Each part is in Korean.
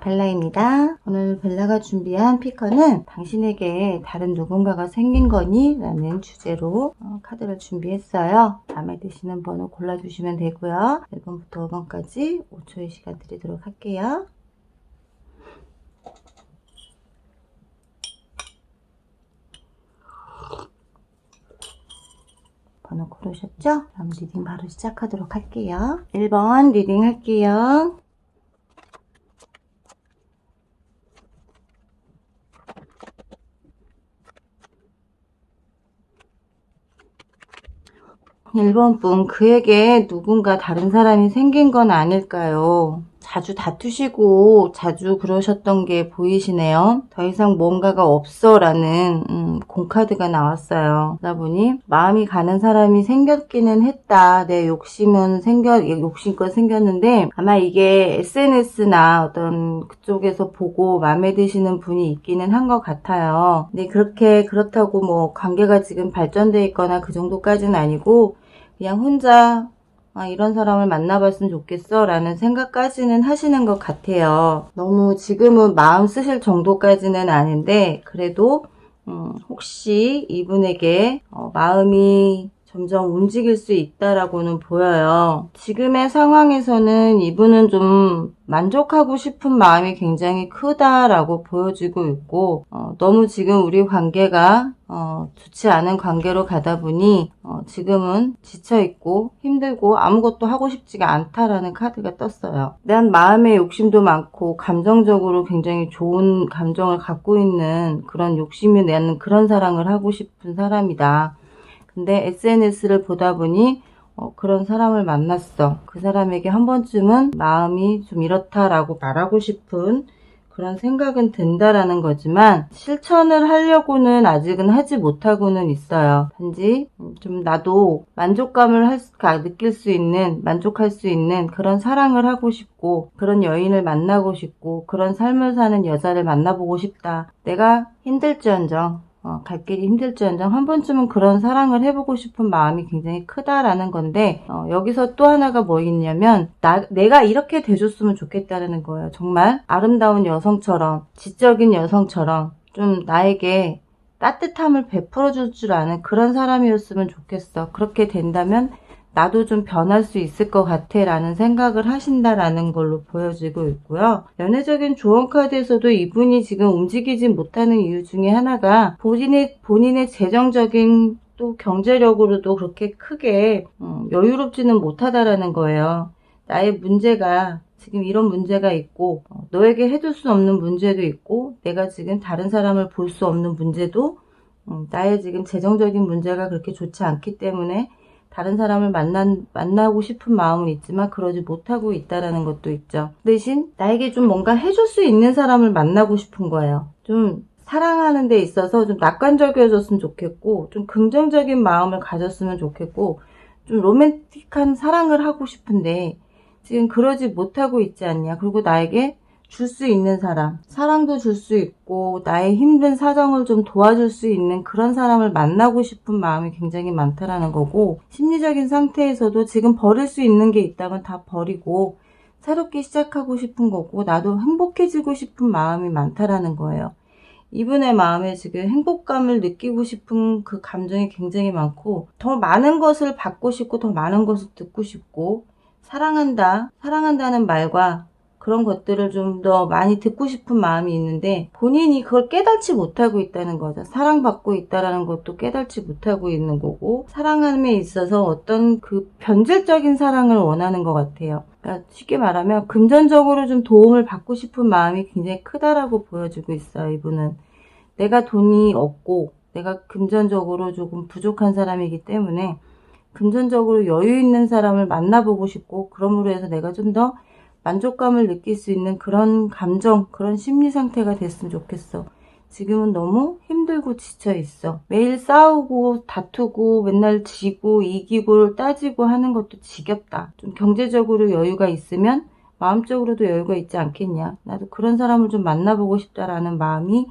벨라입니다. 오늘 벨라가 준비한 피커는 당신에게 다른 누군가가 생긴 거니? 라는 주제로 어, 카드를 준비했어요. 마음에 드시는 번호 골라주시면 되고요. 1번부터 5번까지 5초의 시간 드리도록 할게요. 번호 고르셨죠? 그럼 리딩 바로 시작하도록 할게요. 1번 리딩 할게요. 일번 분, 그에게 누군가 다른 사람이 생긴 건 아닐까요? 자주 다투시고 자주 그러셨던 게 보이시네요. 더 이상 뭔가가 없어 라는 음, 공카드가 나왔어요. 그러다 보니 마음이 가는 사람이 생겼기는 했다. 내 욕심은 생겨, 욕심껏 생겼는데 아마 이게 SNS나 어떤 그쪽에서 보고 마음에 드시는 분이 있기는 한 것 같아요. 근데 그렇게 그렇다고 뭐 관계가 지금 발전돼 있거나 그 정도까지는 아니고 그냥 혼자 아, 이런 사람을 만나봤으면 좋겠어 라는 생각까지는 하시는 것 같아요. 너무 지금은 마음 쓰실 정도까지는 아닌데 그래도 음, 혹시 이분에게 어, 마음이 점점 움직일 수 있다라고는 보여요. 지금의 상황에서는 이분은 좀 만족하고 싶은 마음이 굉장히 크다라고 보여지고 있고 어, 너무 지금 우리 관계가 어, 좋지 않은 관계로 가다 보니 어, 지금은 지쳐 있고 힘들고 아무것도 하고 싶지가 않다라는 카드가 떴어요. 난 마음의 욕심도 많고 감정적으로 굉장히 좋은 감정을 갖고 있는 그런 욕심이 내는 그런 사랑을 하고 싶은 사람이다. 근데 SNS를 보다 보니 어, 그런 사람을 만났어. 그 사람에게 한 번쯤은 마음이 좀 이렇다라고 말하고 싶은 그런 생각은 든다라는 거지만 실천을 하려고는 아직은 하지 못하고는 있어요. 단지 좀 나도 만족감을 할 수, 느낄 수 있는 만족할 수 있는 그런 사랑을 하고 싶고 그런 여인을 만나고 싶고 그런 삶을 사는 여자를 만나보고 싶다. 내가 힘들지언정 어, 갈 길이 힘들지언정 한 번쯤은 그런 사랑을 해보고 싶은 마음이 굉장히 크다라는 건데 어, 여기서 또 하나가 뭐 있냐면 나, 내가 이렇게 돼줬으면 좋겠다는 거예요. 정말 아름다운 여성처럼 지적인 여성처럼 좀 나에게 따뜻함을 베풀어 줄 줄 아는 그런 사람이었으면 좋겠어. 그렇게 된다면 나도 좀 변할 수 있을 것 같아 라는 생각을 하신다라는 걸로 보여지고 있고요. 연애적인 조언 카드에서도 이분이 지금 움직이지 못하는 이유 중에 하나가 본인의, 본인의 재정적인 또 경제력으로도 그렇게 크게 음, 여유롭지는 못하다라는 거예요. 나의 문제가 지금 이런 문제가 있고 어, 너에게 해줄 수 없는 문제도 있고 내가 지금 다른 사람을 볼 수 없는 문제도 음, 나의 지금 재정적인 문제가 그렇게 좋지 않기 때문에 다른 사람을 만나, 만나고 싶은 마음은 있지만 그러지 못하고 있다라는 것도 있죠. 대신 나에게 좀 뭔가 해줄 수 있는 사람을 만나고 싶은 거예요. 좀 사랑하는 데 있어서 좀 낙관적이어졌으면 좋겠고 좀 긍정적인 마음을 가졌으면 좋겠고 좀 로맨틱한 사랑을 하고 싶은데 지금 그러지 못하고 있지 않냐. 그리고 나에게 줄 수 있는 사람, 사랑도 줄 수 있고 나의 힘든 사정을 좀 도와줄 수 있는 그런 사람을 만나고 싶은 마음이 굉장히 많다라는 거고 심리적인 상태에서도 지금 버릴 수 있는 게 있다면 다 버리고 새롭게 시작하고 싶은 거고 나도 행복해지고 싶은 마음이 많다라는 거예요. 이분의 마음에 지금 행복감을 느끼고 싶은 그 감정이 굉장히 많고 더 많은 것을 받고 싶고 더 많은 것을 듣고 싶고 사랑한다, 사랑한다는 말과 그런 것들을 좀 더 많이 듣고 싶은 마음이 있는데 본인이 그걸 깨닫지 못하고 있다는 거죠. 사랑받고 있다라는 것도 깨닫지 못하고 있는 거고 사랑함에 있어서 어떤 그 변질적인 사랑을 원하는 것 같아요. 그러니까 쉽게 말하면 금전적으로 좀 도움을 받고 싶은 마음이 굉장히 크다라고 보여지고 있어요. 이분은 내가 돈이 없고 내가 금전적으로 조금 부족한 사람이기 때문에 금전적으로 여유 있는 사람을 만나보고 싶고 그러므로 해서 내가 좀더 만족감을 느낄 수 있는 그런 감정, 그런 심리 상태가 됐으면 좋겠어. 지금은 너무 힘들고 지쳐 있어. 매일 싸우고 다투고 맨날 지고 이기고 따지고 하는 것도 지겹다. 좀 경제적으로 여유가 있으면 마음적으로도 여유가 있지 않겠냐. 나도 그런 사람을 좀 만나보고 싶다라는 마음이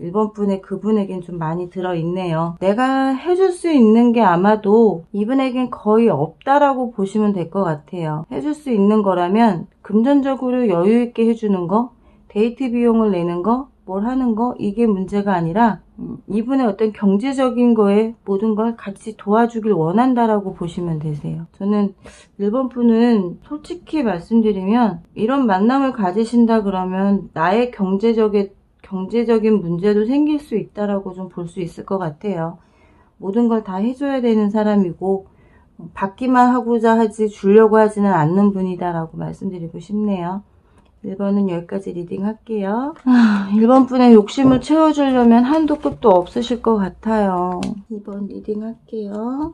1번 분의 그분에겐 좀 많이 들어있네요. 내가 해줄 수 있는 게 아마도 이분에겐 거의 없다라고 보시면 될 것 같아요. 해줄 수 있는 거라면 금전적으로 여유 있게 해주는 거, 데이트 비용을 내는 거, 뭘 하는 거, 이게 문제가 아니라, 음, 이분의 어떤 경제적인 거에 모든 걸 같이 도와주길 원한다라고 보시면 되세요. 저는 1번 분은 솔직히 말씀드리면, 이런 만남을 가지신다 그러면, 나의 경제적인, 경제적인 문제도 생길 수 있다라고 좀 볼 수 있을 것 같아요. 모든 걸 다 해줘야 되는 사람이고, 받기만 하고자 하지 주려고 하지는 않는 분이다라고 말씀드리고 싶네요. 1번은 여기까지 리딩 할게요. 1번 분의 욕심을 채워주려면 한도 끝도 없으실 것 같아요. 2번 리딩 할게요.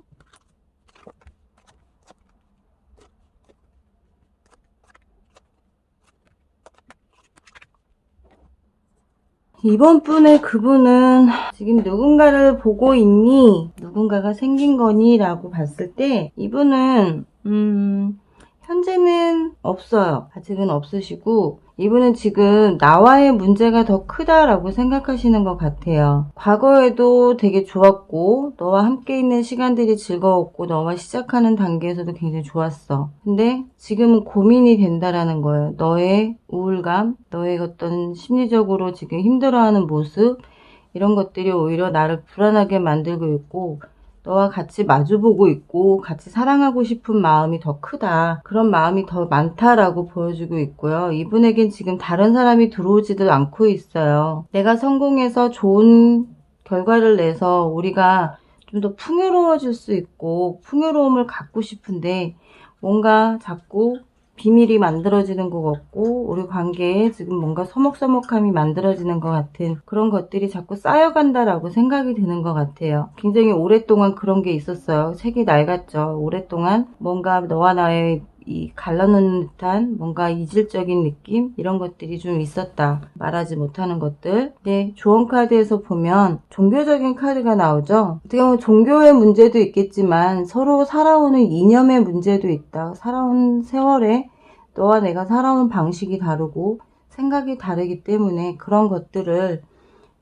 이번 분의 그분은 지금 누군가를 보고 있니? 누군가가 생긴 거니? 라고 봤을 때 이분은 음 현재는 없어요. 아직은 없으시고 이분은 지금 나와의 문제가 더 크다라고 생각하시는 것 같아요. 과거에도 되게 좋았고 너와 함께 있는 시간들이 즐거웠고 너와 시작하는 단계에서도 굉장히 좋았어. 근데 지금은 고민이 된다라는 거예요. 너의 우울감, 너의 어떤 심리적으로 지금 힘들어하는 모습 이런 것들이 오히려 나를 불안하게 만들고 있고 너와 같이 마주보고 있고 같이 사랑하고 싶은 마음이 더 크다. 그런 마음이 더 많다라고 보여주고 있고요. 이분에겐 지금 다른 사람이 들어오지도 않고 있어요. 내가 성공해서 좋은 결과를 내서 우리가 좀 더 풍요로워질 수 있고 풍요로움을 갖고 싶은데 뭔가 자꾸 비밀이 만들어지는 것 같고 우리 관계에 지금 뭔가 서먹서먹함이 만들어지는 것 같은 그런 것들이 자꾸 쌓여간다라고 생각이 드는 것 같아요. 굉장히 오랫동안 그런 게 있었어요. 색이 낡았죠. 오랫동안 뭔가 너와 나의 이 갈라놓는 듯한 뭔가 이질적인 느낌? 이런 것들이 좀 있었다. 말하지 못하는 것들. 네 조언 카드에서 보면 종교적인 카드가 나오죠. 어떻게 보면 종교의 문제도 있겠지만 서로 살아오는 이념의 문제도 있다. 살아온 세월에 너와 내가 살아온 방식이 다르고 생각이 다르기 때문에 그런 것들을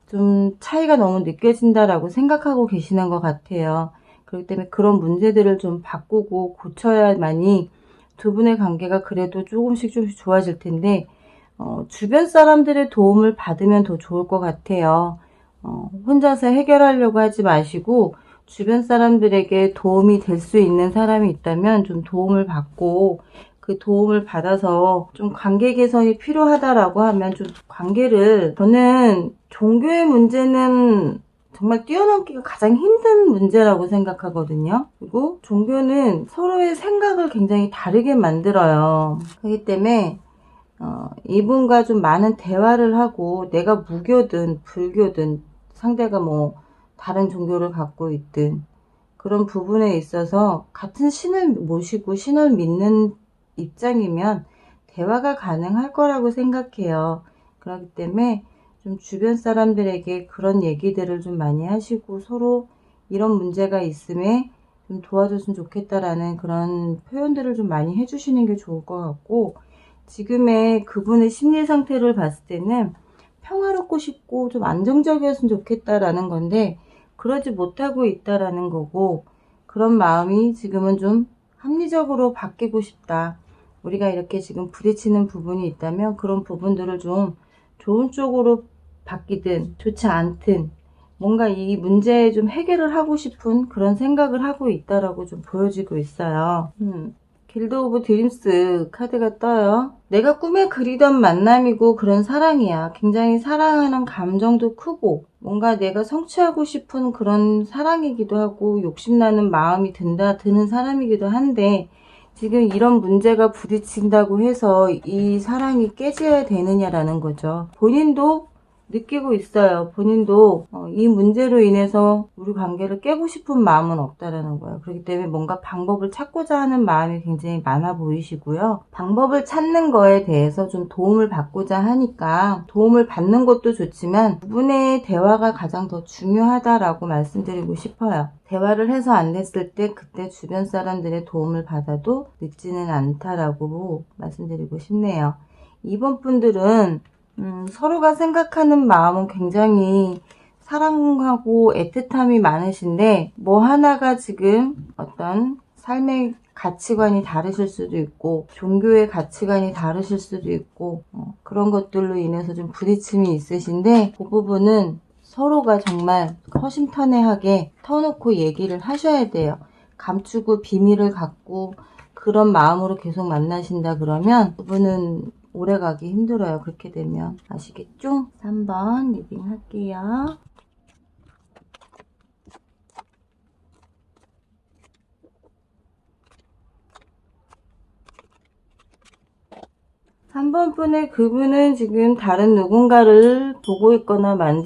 좀 차이가 너무 느껴진다라고 생각하고 계시는 것 같아요. 그렇기 때문에 그런 문제들을 좀 바꾸고 고쳐야만이 두 분의 관계가 그래도 조금씩 조금씩 좋아질 텐데 어, 주변 사람들의 도움을 받으면 더 좋을 것 같아요. 어, 혼자서 해결하려고 하지 마시고 주변 사람들에게 도움이 될 수 있는 사람이 있다면 좀 도움을 받고 그 도움을 받아서 좀 관계 개선이 필요하다라고 하면 좀 관계를 저는 종교의 문제는 정말 뛰어넘기가 가장 힘든 문제라고 생각하거든요. 그리고 종교는 서로의 생각을 굉장히 다르게 만들어요. 그렇기 때문에 어, 이분과 좀 많은 대화를 하고 내가 무교든 불교든 상대가 뭐 다른 종교를 갖고 있든 그런 부분에 있어서 같은 신을 모시고 신을 믿는 입장이면 대화가 가능할 거라고 생각해요. 그렇기 때문에 좀 주변 사람들에게 그런 얘기들을 좀 많이 하시고 서로 이런 문제가 있음에 좀 도와줬으면 좋겠다라는 그런 표현들을 좀 많이 해주시는 게 좋을 것 같고 지금의 그분의 심리 상태를 봤을 때는 평화롭고 싶고 좀 안정적이었으면 좋겠다라는 건데 그러지 못하고 있다라는 거고 그런 마음이 지금은 좀 합리적으로 바뀌고 싶다. 우리가 이렇게 지금 부딪히는 부분이 있다면 그런 부분들을 좀 좋은 쪽으로 바뀌든 좋지 않든 뭔가 이 문제에 좀 해결을 하고 싶은 그런 생각을 하고 있다라고 좀 보여지고 있어요. 음. 길드 오브 드림스 카드가 떠요. 내가 꿈에 그리던 만남이고 그런 사랑이야. 굉장히 사랑하는 감정도 크고 뭔가 내가 성취하고 싶은 그런 사랑이기도 하고 욕심나는 마음이 든다 드는 사람이기도 한데 지금 이런 문제가 부딪힌다고 해서 이 사랑이 깨져야 되느냐라는 거죠. 본인도 느끼고 있어요. 본인도 어, 이 문제로 인해서 우리 관계를 깨고 싶은 마음은 없다라는 거예요. 그렇기 때문에 뭔가 방법을 찾고자 하는 마음이 굉장히 많아 보이시고요. 방법을 찾는 거에 대해서 좀 도움을 받고자 하니까 도움을 받는 것도 좋지만 두 분의 대화가 가장 더 중요하다라고 말씀드리고 싶어요. 대화를 해서 안 됐을 때 그때 주변 사람들의 도움을 받아도 늦지는 않다라고 말씀드리고 싶네요. 이번 분들은 음, 서로가 생각하는 마음은 굉장히 사랑하고 애틋함이 많으신데 뭐 하나가 지금 어떤 삶의 가치관이 다르실 수도 있고 종교의 가치관이 다르실 수도 있고 어, 그런 것들로 인해서 좀 부딪힘이 있으신데 그 부분은 서로가 정말 허심탄회하게 터놓고 얘기를 하셔야 돼요. 감추고 비밀을 갖고 그런 마음으로 계속 만나신다 그러면 그분은 오래 가기 힘들어요. 그렇게 되면 아시겠죠? 3번 리딩 할게요. 3번 분의 그분은 지금 다른 누군가를 보고 있거나 만,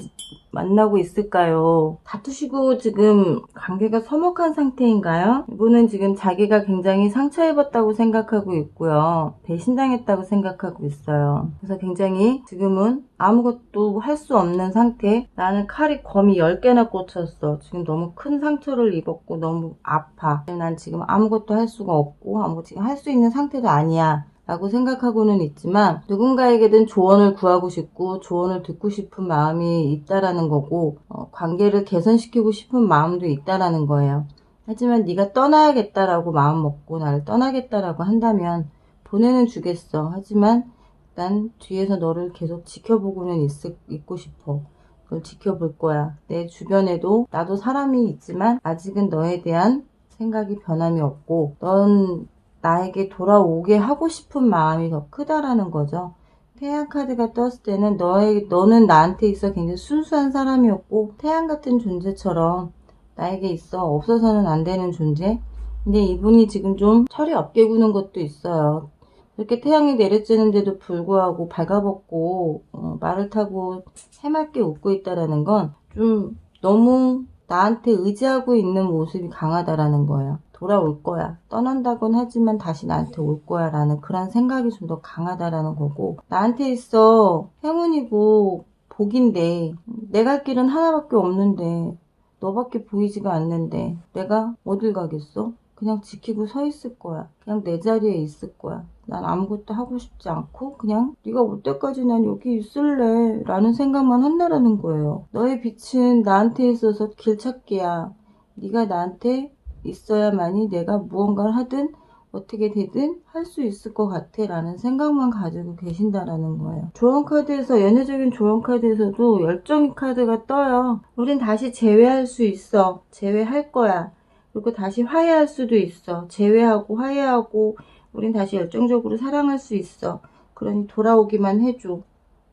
만나고 있을까요? 다투시고 지금 관계가 서먹한 상태인가요? 이분은 지금 자기가 굉장히 상처입었다고 생각하고 있고요. 배신당했다고 생각하고 있어요. 그래서 굉장히 지금은 아무것도 할 수 없는 상태. 나는 칼이 검이 10개나 꽂혔어. 지금 너무 큰 상처를 입었고 너무 아파. 난 지금 아무것도 할 수가 없고 아무 지금 할수 있는 상태도 아니야. 라고 생각하고는 있지만 누군가에게든 조언을 구하고 싶고 조언을 듣고 싶은 마음이 있다라는 거고 어, 관계를 개선시키고 싶은 마음도 있다라는 거예요. 하지만 네가 떠나야겠다라고 마음 먹고 나를 떠나겠다라고 한다면 보내는 주겠어. 하지만 난 뒤에서 너를 계속 지켜보고는 있, 있고 싶어. 그걸 지켜볼 거야. 내 주변에도 나도 사람이 있지만 아직은 너에 대한 생각이 변함이 없고 넌 나에게 돌아오게 하고 싶은 마음이 더 크다라는 거죠. 태양 카드가 떴을 때는 너의, 너는 나한테 있어 굉장히 순수한 사람이었고, 태양 같은 존재처럼 나에게 있어 없어서는 안 되는 존재? 근데 이분이 지금 좀 철이 없게 구는 것도 있어요. 이렇게 태양이 내려쬐는데도 불구하고 발가벗고, 어, 말을 타고 해맑게 웃고 있다라는 건 좀 너무 나한테 의지하고 있는 모습이 강하다라는 거예요. 돌아올 거야. 떠난다곤 하지만 다시 나한테 올 거야. 라는 그런 생각이 좀 더 강하다라는 거고, 나한테 있어 행운이고 복인데, 내가 갈 길은 하나밖에 없는데, 너밖에 보이지가 않는데, 내가 어딜 가겠어? 그냥 지키고 서 있을 거야. 그냥 내 자리에 있을 거야. 난 아무것도 하고 싶지 않고 그냥 네가 올 때까지 난 여기 있을래 라는 생각만 한다라는 거예요. 너의 빛은 나한테 있어서 길찾기야. 네가 나한테 있어야만이 내가 무언가를 하든 어떻게 되든 할 수 있을 것 같아 라는 생각만 가지고 계신다라는 거예요. 조언 카드에서 연애적인 조언 카드에서도 열정 카드가 떠요. 우린 다시 재회할 수 있어. 재회할 거야. 그리고 다시 화해할 수도 있어. 재회하고 화해하고 우린 다시 열정적으로 사랑할 수 있어. 그러니 돌아오기만 해줘.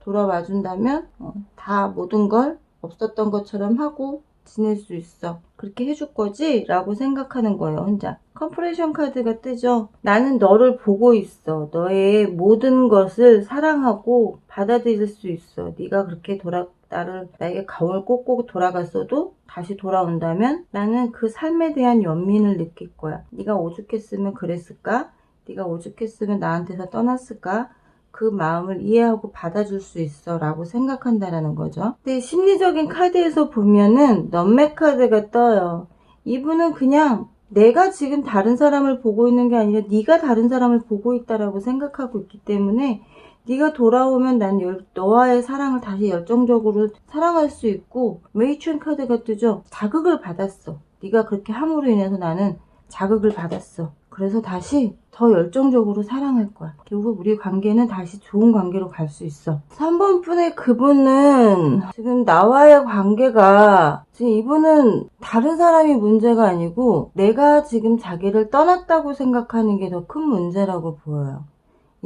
돌아와 준다면 어, 다 모든 걸 없었던 것처럼 하고 지낼 수 있어. 그렇게 해줄 거지? 라고 생각하는 거예요, 혼자. 컴프레션 카드가 뜨죠? 나는 너를 보고 있어. 너의 모든 것을 사랑하고 받아들일 수 있어. 네가 그렇게 돌아, 나를, 나에게 가을 꽂고 돌아갔어도 다시 돌아온다면 나는 그 삶에 대한 연민을 느낄 거야. 네가 오죽했으면 그랬을까? 네가 오죽했으면 나한테서 떠났을까? 그 마음을 이해하고 받아줄 수 있어 라고 생각한다라는 거죠. 근데 심리적인 카드에서 보면은 넘맥 카드가 떠요. 이분은 그냥 내가 지금 다른 사람을 보고 있는 게 아니라 네가 다른 사람을 보고 있다라고 생각하고 있기 때문에 네가 돌아오면 난 열, 너와의 사랑을 다시 열정적으로 사랑할 수 있고 메이춘 카드가 뜨죠. 자극을 받았어. 네가 그렇게 함으로 인해서 나는 자극을 받았어. 그래서 다시 더 열정적으로 사랑할 거야. 결국 우리 관계는 다시 좋은 관계로 갈 수 있어. 3번 분의 그분은 지금 나와의 관계가 지금 이분은 다른 사람이 문제가 아니고 내가 지금 자기를 떠났다고 생각하는 게 더 큰 문제라고 보여요.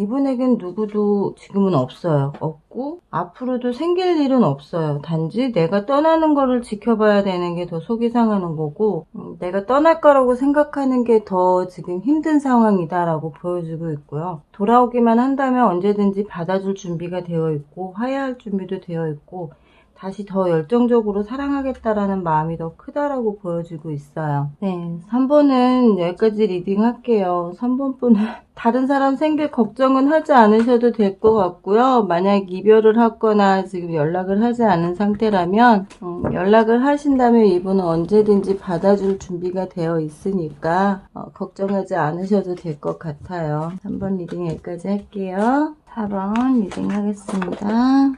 이분에겐 누구도 지금은 없어요. 없고 앞으로도 생길 일은 없어요. 단지 내가 떠나는 거를 지켜봐야 되는 게 더 속이 상하는 거고 음, 내가 떠날 거라고 생각하는 게 더 지금 힘든 상황이다라고 보여주고 있고요. 돌아오기만 한다면 언제든지 받아줄 준비가 되어 있고 화해할 준비도 되어 있고 다시 더 열정적으로 사랑하겠다라는 마음이 더 크다라고 보여지고 있어요. 네, 3번은 여기까지 리딩 할게요. 3번 분은 다른 사람 생길 걱정은 하지 않으셔도 될 것 같고요. 만약 이별을 하거나 지금 연락을 하지 않은 상태라면 음, 연락을 하신다면 이분은 언제든지 받아줄 준비가 되어 있으니까 어, 걱정하지 않으셔도 될 것 같아요. 3번 리딩 여기까지 할게요. 4번 리딩 하겠습니다.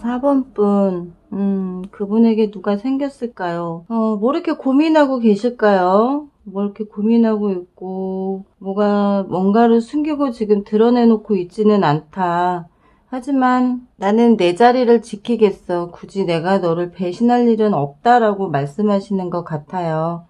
4번 분, 음, 그분에게 누가 생겼을까요? 어, 뭐 이렇게 고민하고 계실까요? 뭐 이렇게 고민하고 있고, 뭐가, 뭔가를 숨기고 지금 드러내놓고 있지는 않다. 하지만 나는 내 자리를 지키겠어. 굳이 내가 너를 배신할 일은 없다라고 말씀하시는 것 같아요.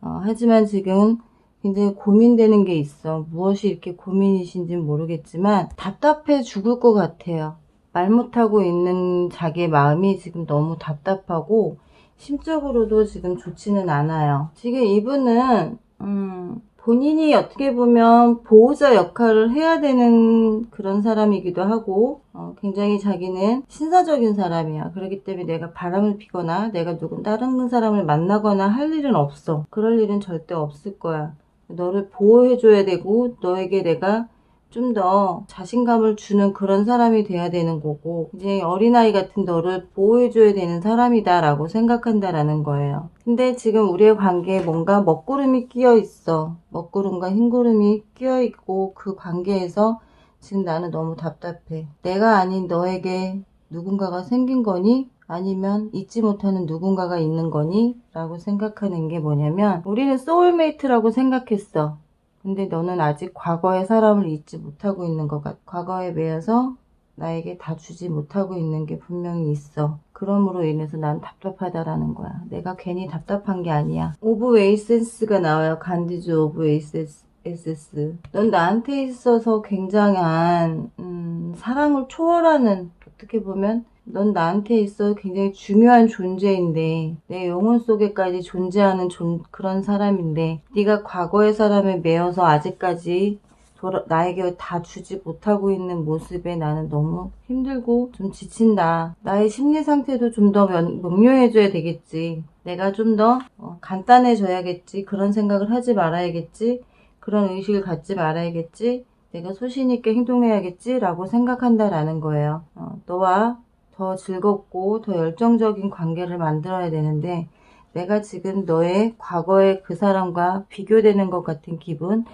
어, 하지만 지금 굉장히 고민되는 게 있어. 무엇이 이렇게 고민이신지 모르겠지만 답답해 죽을 것 같아요. 말 못하고 있는 자기의 마음이 지금 너무 답답하고 심적으로도 지금 좋지는 않아요. 지금 이분은 음, 본인이 어떻게 보면 보호자 역할을 해야 되는 그런 사람이기도 하고 어, 굉장히 자기는 신사적인 사람이야. 그렇기 때문에 내가 바람을 피거나 내가 누군 다른 사람을 만나거나 할 일은 없어. 그럴 일은 절대 없을 거야. 너를 보호해줘야 되고 너에게 내가 좀 더 자신감을 주는 그런 사람이 돼야 되는 거고 이제 어린아이 같은 너를 보호해줘야 되는 사람이다 라고 생각한다라는 거예요. 근데 지금 우리의 관계에 뭔가 먹구름이 끼어 있어. 먹구름과 흰구름이 끼어 있고 그 관계에서 지금 나는 너무 답답해. 내가 아닌 너에게 누군가가 생긴 거니? 아니면 잊지 못하는 누군가가 있는 거니? 라고 생각하는 게 뭐냐면 우리는 소울메이트라고 생각했어. 근데 너는 아직 과거의 사람을 잊지 못하고 있는 것 같아. 과거에 매여서 나에게 다 주지 못하고 있는 게 분명히 있어. 그러므로 인해서 난 답답하다라는 거야. 내가 괜히 답답한 게 아니야. 오브 에이센스가 나와요. 간디즈 오브 에이센스. 에세스. 넌 나한테 있어서 굉장한 음, 사랑을 초월하는 어떻게 보면 넌 나한테 있어 굉장히 중요한 존재인데 내 영혼 속에까지 존재하는 존- 그런 사람인데 네가 과거의 사람에 매여서 아직까지 돌아- 나에게 다 주지 못하고 있는 모습에 나는 너무 힘들고 좀 지친다. 나의 심리 상태도 좀 더 명료해져야 되겠지. 내가 좀 더 간단해져야겠지. 그런 생각을 하지 말아야겠지. 그런 의식을 갖지 말아야겠지. 내가 소신 있게 행동해야겠지. 라고 생각한다라는 거예요. 어, 너와 더 즐겁고 더 열정적인 관계를 만들어야 되는데 내가 지금 너의 과거의 그 사람과 비교되는 것 같은 기분,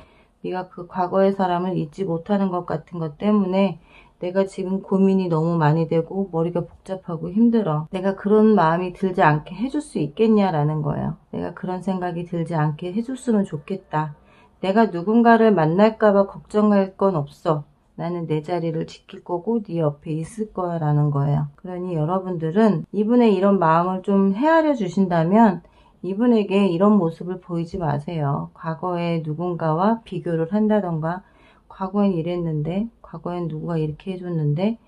네가 그 과거의 사람을 잊지 못하는 것 같은 것 때문에 내가 지금 고민이 너무 많이 되고 머리가 복잡하고 힘들어. 내가 그런 마음이 들지 않게 해줄 수 있겠냐라는 거예요. 내가 그런 생각이 들지 않게 해줬으면 좋겠다. 내가 누군가를 만날까봐 걱정할 건 없어. 나는 내 자리를 지킬 거고 네 옆에 있을 거야 라는 거예요. 그러니 여러분들은 이분의 이런 마음을 좀 헤아려 주신다면 이분에게 이런 모습을 보이지 마세요. 과거에 누군가와 비교를 한다던가 과거엔 이랬는데 과거엔 누구가 이렇게 해줬는데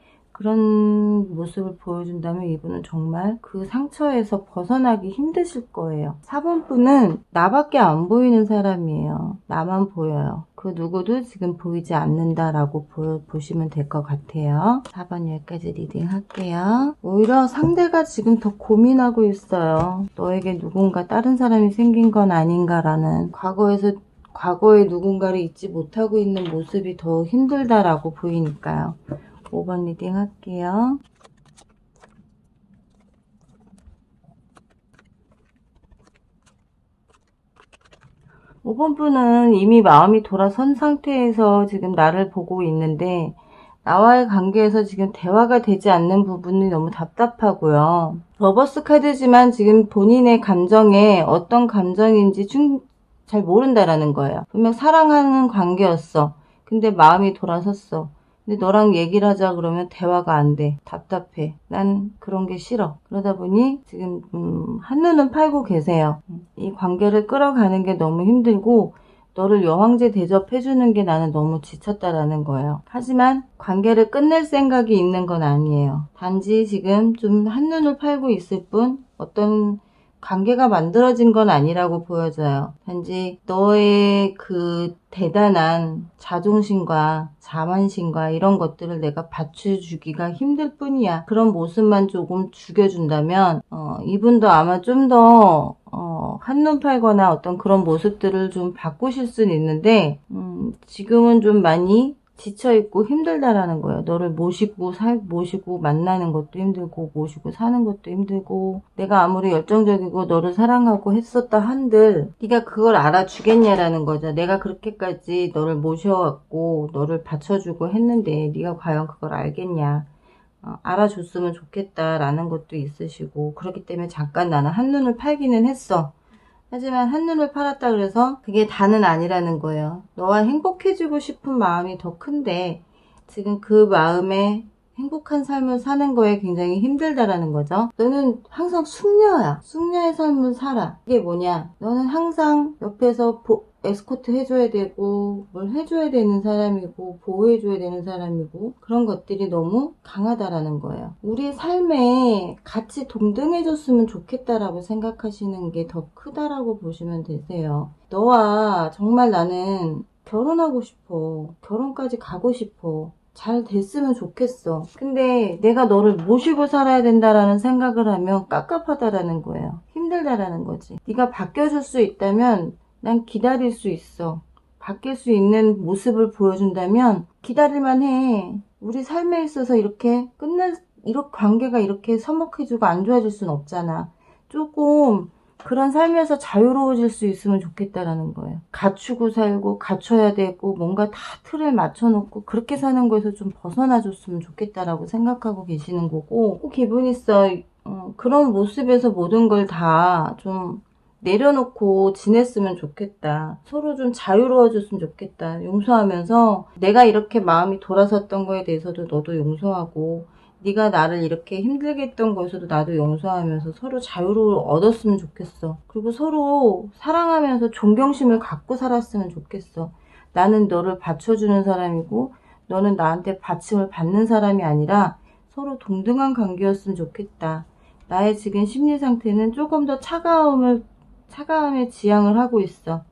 그런 모습을 보여준다면 이분은 정말 그 상처에서 벗어나기 힘드실 거예요. 4번 분은 나밖에 안 보이는 사람이에요. 나만 보여요. 그 누구도 지금 보이지 않는다라고 보, 보시면 될 것 같아요. 4번 여기까지 리딩 할게요. 오히려 상대가 지금 더 고민하고 있어요. 너에게 누군가 다른 사람이 생긴 건 아닌가라는 과거에서 과거의 누군가를 잊지 못하고 있는 모습이 더 힘들다라고 보이니까요. 5번 리딩 할게요. 오번 분은 이미 마음이 돌아선 상태에서 지금 나를 보고 있는데 나와의 관계에서 지금 대화가 되지 않는 부분이 너무 답답하고요. 러버스 카드지만 지금 본인의 감정에 어떤 감정인지 충- 잘 모른다라는 거예요. 분명 사랑하는 관계였어. 근데 마음이 돌아섰어. 근데 너랑 얘기를 하자 그러면 대화가 안 돼. 답답해. 난 그런 게 싫어. 그러다 보니 지금 음, 한눈은 팔고 계세요. 이 관계를 끌어가는 게 너무 힘들고 너를 여왕제 대접해주는 게 나는 너무 지쳤다라는 거예요. 하지만 관계를 끝낼 생각이 있는 건 아니에요. 단지 지금 좀 한눈을 팔고 있을 뿐 어떤 관계가 만들어진 건 아니라고 보여져요. 단지 너의 그 대단한 자존심과 자만심과 이런 것들을 내가 받쳐주기가 힘들 뿐이야. 그런 모습만 조금 죽여준다면 어, 이분도 아마 좀더 어, 한눈 팔거나 어떤 그런 모습들을 좀 바꾸실 수는 있는데 음, 지금은 좀 많이 지쳐있고 힘들다라는 거예요. 너를 모시고 살, 모시고 만나는 것도 힘들고, 모시고 사는 것도 힘들고, 내가 아무리 열정적이고 너를 사랑하고 했었다 한들, 네가 그걸 알아주겠냐라는 거죠. 내가 그렇게까지 너를 모셔왔고, 너를 받쳐주고 했는데, 네가 과연 그걸 알겠냐. 어, 알아줬으면 좋겠다라는 것도 있으시고 그렇기 때문에 잠깐 나는 한눈을 팔기는 했어. 하지만 한눈을 팔았다 그래서 그게 다는 아니라는 거예요. 너와 행복해지고 싶은 마음이 더 큰데 지금 그 마음에 행복한 삶을 사는 거에 굉장히 힘들다라는 거죠. 너는 항상 숙녀야. 숙녀의 삶을 살아. 이게 뭐냐? 너는 항상 옆에서 보- 에스코트 해줘야 되고, 뭘 해줘야 되는 사람이고, 보호해줘야 되는 사람이고, 그런 것들이 너무 강하다라는 거예요. 우리의 삶에 같이 동등해줬으면 좋겠다라고 생각하시는 게 더 크다라고 보시면 되세요. 너와 정말 나는 결혼하고 싶어. 결혼까지 가고 싶어. 잘 됐으면 좋겠어. 근데 내가 너를 모시고 살아야 된다라는 생각을 하면 깝깝하다라는 거예요. 힘들다라는 거지. 네가 바뀌어줄 수 있다면 난 기다릴 수 있어. 바뀔 수 있는 모습을 보여준다면 기다릴만 해. 우리 삶에 있어서 이렇게 끝날, 이렇게 관계가 이렇게 서먹해지고 안 좋아질 순 없잖아. 조금 그런 삶에서 자유로워질 수 있으면 좋겠다라는 거예요. 갖추고 살고 갖춰야 되고 뭔가 다 틀을 맞춰놓고 그렇게 사는 거에서 좀 벗어나줬으면 좋겠다라고 생각하고 계시는 거고 꼭 기분 있어 어, 그런 모습에서 모든 걸 다 좀 내려놓고 지냈으면 좋겠다. 서로 좀 자유로워졌으면 좋겠다. 용서하면서 내가 이렇게 마음이 돌아섰던 거에 대해서도 너도 용서하고 네가 나를 이렇게 힘들게 했던 거에서도 나도 용서하면서 서로 자유를 얻었으면 좋겠어. 그리고 서로 사랑하면서 존경심을 갖고 살았으면 좋겠어. 나는 너를 받쳐주는 사람이고 너는 나한테 받침을 받는 사람이 아니라 서로 동등한 관계였으면 좋겠다. 나의 지금 심리 상태는 조금 더 차가움을 차가움에 지향을 하고 있어.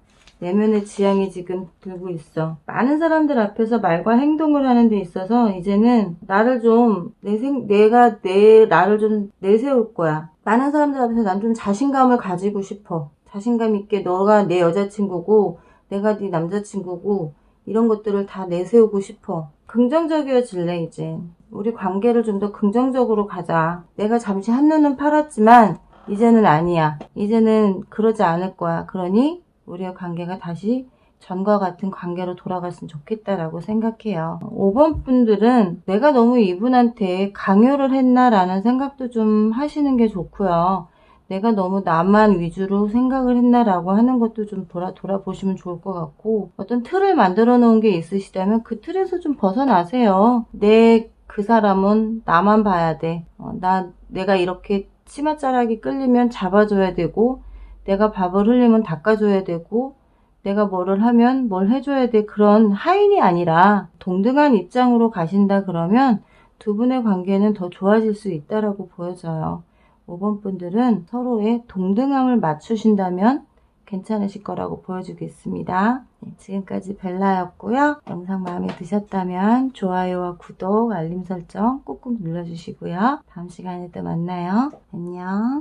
내면의 지향이 지금 들고 있어. 많은 사람들 앞에서 말과 행동을 하는 데 있어서 이제는 나를 좀, 내 생, 내가 내, 나를 좀 내세울 거야. 많은 사람들 앞에서 난 좀 자신감을 가지고 싶어. 자신감 있게 너가 내 여자친구고, 내가 네 남자친구고, 이런 것들을 다 내세우고 싶어. 긍정적이어질래, 이제. 우리 관계를 좀 더 긍정적으로 가자. 내가 잠시 한눈은 팔았지만, 이제는 아니야. 이제는 그러지 않을 거야. 그러니, 우리의 관계가 다시 전과 같은 관계로 돌아갔으면 좋겠다라고 생각해요. 5번 분들은 내가 너무 이분한테 강요를 했나라는 생각도 좀 하시는 게 좋고요. 내가 너무 나만 위주로 생각을 했나라고 하는 것도 좀 돌아, 돌아보시면 좋을 것 같고, 어떤 틀을 만들어 놓은 게 있으시다면 그 틀에서 좀 벗어나세요. 내 그 사람은 나만 봐야 돼. 어, 나, 내가 이렇게 치맛자락이 끌리면 잡아줘야 되고, 내가 밥을 흘리면 닦아줘야 되고, 내가 뭐를 하면 뭘 해줘야 돼. 그런 하인이 아니라 동등한 입장으로 가신다 그러면 두 분의 관계는 더 좋아질 수 있다라고 보여져요. 5번 분들은 서로의 동등함을 맞추신다면 괜찮으실 거라고 보여주겠습니다. 네, 지금까지 벨라였고요. 영상 마음에 드셨다면 좋아요와 구독, 알림 설정 꾹꾹 눌러주시고요. 다음 시간에 또 만나요. 안녕.